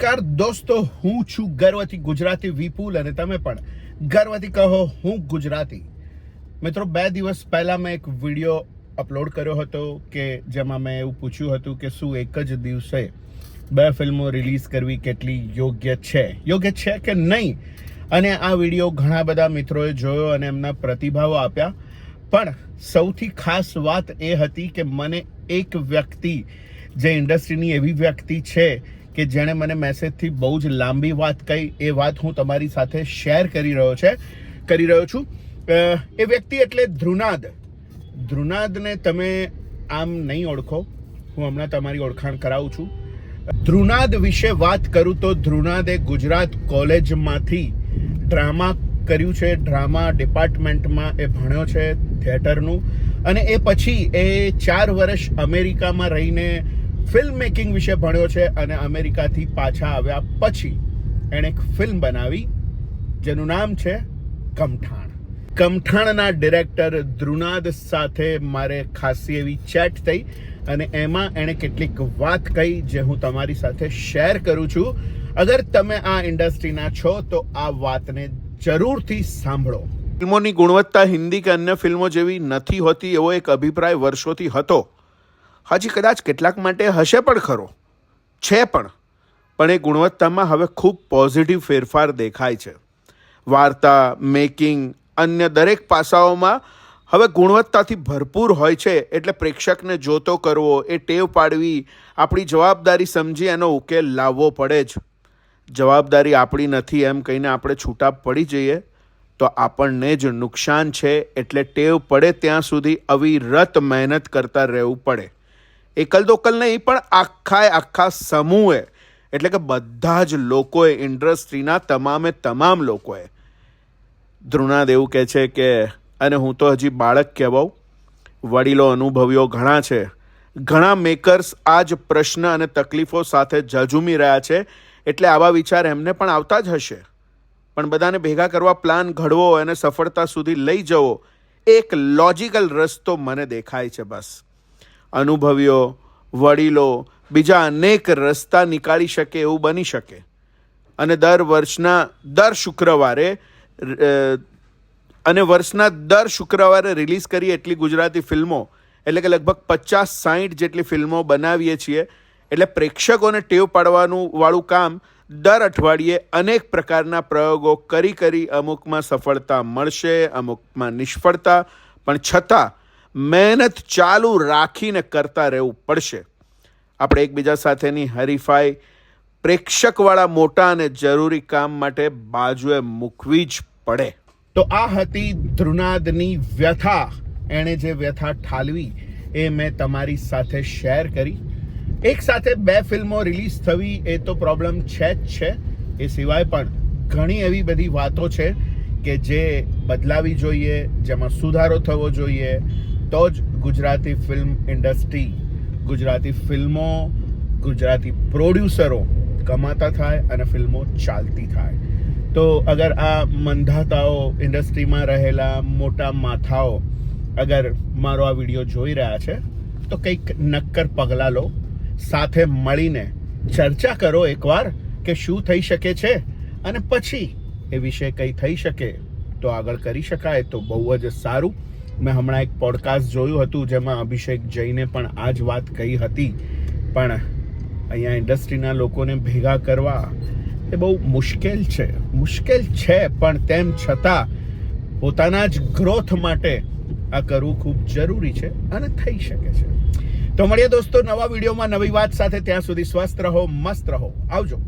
નમસ્કાર દોસ્તો, હું છું ગર્વથી ગુજરાતી વિપુલ અને તમે પણ ગર્વથી કહો હું ગુજરાતી. મિત્રો, બે દિવસ પહેલા મેં એક વીડિયો અપલોડ કર્યો હતો કે જેમાં મેં એવું પૂછ્યું હતું કે શું એક જ દિવસે બે ફિલ્મો રિલીઝ કરવી કેટલી યોગ્ય છે? યોગ્ય છે કે નહીં? અને આ વીડિયો ઘણા બધા મિત્રોએ જોયો અને એમના પ્રતિભાવો આપ્યા. પણ સૌથી ખાસ વાત એ હતી કે મને એક વ્યક્તિ, જે ઇન્ડસ્ટ્રીની એવી વ્યક્તિ છે કે જેણે મને મેસેજથી બહુ જ લાંબી વાત કહી, એ વાત હું તમારી સાથે શેર કરી રહ્યો છે, કરી રહ્યો છું. એ વ્યક્તિ એટલે ધ્રુનાદ. ધ્રુનાદને તમે આમ નહીં ઓળખો. હું હમણાં તમારી ઓળખાણ કરાવું છું. ધ્રુનાદ વિશે વાત કરું તો ધ્રુનાદે ગુજરાત કોલેજમાંથી ડ્રામા કર્યું છે. ડ્રામા ડિપાર્ટમેન્ટમાં એ ભણ્યો છે, થિયેટરનું. અને એ પછી એ ચાર વર્ષ અમેરિકામાં રહીને ફિલ્મ મેકિંગ વિશે ભણ્યો છે અને અમેરિકાથી પાછા આવ્યા પછી એણે એક ફિલ્મ બનાવી, જેનું નામ છે કમઠાણ કમઠાણના ડિરેક્ટર ધ્રુનાદ સાથે મારે ખાસી એવી ચેટ થઈ અને એમાં એણે કેટલીક વાત કહી જે હું તમારી સાથે શેર કરું છું. અગર તમે આ ઇન્ડસ્ટ્રીના છો તો આ વાતને જરૂરથી સાંભળો. ફિલ્મોની ગુણવત્તા હિન્દી કે અન્ય ફિલ્મો જેવી નથી હોતી એવો એક અભિપ્રાય વર્ષોથી હતો. હજી કદાચ કેટલાક માટે હશે પણ ખરો. છે પણ. પણ એ ગુણવત્તામાં હવે ખૂબ પોઝિટિવ ફેરફાર દેખાય છે. વાર્તા મેકિંગ અન્ય દરેક પાસાઓમાં હવે ગુણવત્તાથી ભરપૂર હોય છે એટલે પ્રેક્ષકને જોતો કરવો, એ ટેવ પાડવી, આપણી જવાબદારી સમજી એનો ઉકેલ લાવવો પડે જ. જવાબદારી આપણી નથી એમ કહીને આપણે છૂટા પડી જઈએ, તો આપણને જ નુકસાન છે એટલે ટેવ પડે ત્યાં સુધી અવિરત મહેનત કરતા રહેવું પડે. એકલ દોકલ નહીં, પણ આખાએ આખા સમૂહે. એટલે કે બધા જ લોકોએ, ઇન્ડસ્ટ્રીના તમામે તમામ લોકોએ. ધ્રુનાદ એવું કહે છે કે, અને હું તો હજી બાળક કહેવાઉં. વડીલો અનુભવીઓ ઘણા છે. ઘણા મેકર્સ આ જ પ્રશ્ન અને તકલીફો સાથે ઝઝૂમી રહ્યા છે. એટલે આવા વિચાર એમને પણ આવતા જ હશે. પણ બધાને ભેગા કરવા પ્લાન ઘડવો અને સફળતા સુધી લઈ જવો, એક લોજિકલ રસ્તો મને દેખાય છે બસ. અનુભવીઓ વડીલો, બીજા અનેક રસ્તા નીકાળી શકે એવું બની શકે. અને દર વર્ષના, દર શુક્રવારે અને વર્ષના દર શુક્રવારે રિલીઝ કરી એટલી ગુજરાતી ફિલ્મો. એટલે કે લગભગ પચાસ સાહીઠ જેટલી ફિલ્મો બનાવીએ છીએ. એટલે પ્રેક્ષકોને ટેવ પાડવાનું વાળું કામ દર અઠવાડિયે અનેક પ્રકારના પ્રયોગો કરી કરી અમુકમાં સફળતા મળશે, અમુકમાં નિષ્ફળતા. પણ છતાં મહેનત ચાલુ રાખીને કરતા રહેવું પડશે. આપણે એકબીજા સાથેની હરીફાઈ પ્રેક્ષકવાળા મોટા અને જરૂરી કામ માટે બાજુએ મૂકવી જ પડે. તો આ હતી ધ્રુનાદની વ્યથા. એણે જે વ્યથા ઠાલવી એ મેં તમારી સાથે શેર કરી. એક સાથે બે ફિલ્મો રિલીઝ થવી એ તો પ્રોબ્લેમ છે જ છે. એ સિવાય પણ ઘણી એવી બધી વાતો છે કે જે બદલાવી જોઈએ, જેમાં સુધારો થવો જોઈએ તો જ ગુજરાતી ફિલ્મ ઇન્ડસ્ટ્રી ગુજરાતી ફિલ્મો ગુજરાતી પ્રોડ્યુસરો કમાતા થાય અને ફિલ્મો ચાલતી થાય. તો અગર આ મંધાતાઓ ઇન્ડસ્ટ્રીમાં રહેલા મોટા માથાઓ અગર મારો આ વીડિયો જોઈ રહ્યા છે, તો કંઈક નક્કર પગલાં લો. સાથે મળીને ચર્ચા કરો એકવાર કે શું થઈ શકે છે અને પછી એ વિશે કંઈ થઈ શકે તો આગળ કરી શકાય તો બહુ જ સારું. મેં હમણાં એક પોડકાસ્ટ જોયું હતું, જેમાં અભિષેક જૈને પણ આ જ વાત કહી હતી. પણ અહીંયા ઇન્ડસ્ટ્રીના લોકોને ભેગા કરવા એ બહુ મુશ્કેલ છે. મુશ્કેલ છે, પણ તેમ છતાં પોતાના જ ગ્રોથ માટે આ કરવું ખૂબ જરૂરી છે અને થઈ શકે છે. તો મળીએ દોસ્તો નવા વિડીયોમાં નવી વાત સાથે. ત્યાં સુધી સ્વસ્થ રહો, મસ્ત રહો. આવજો.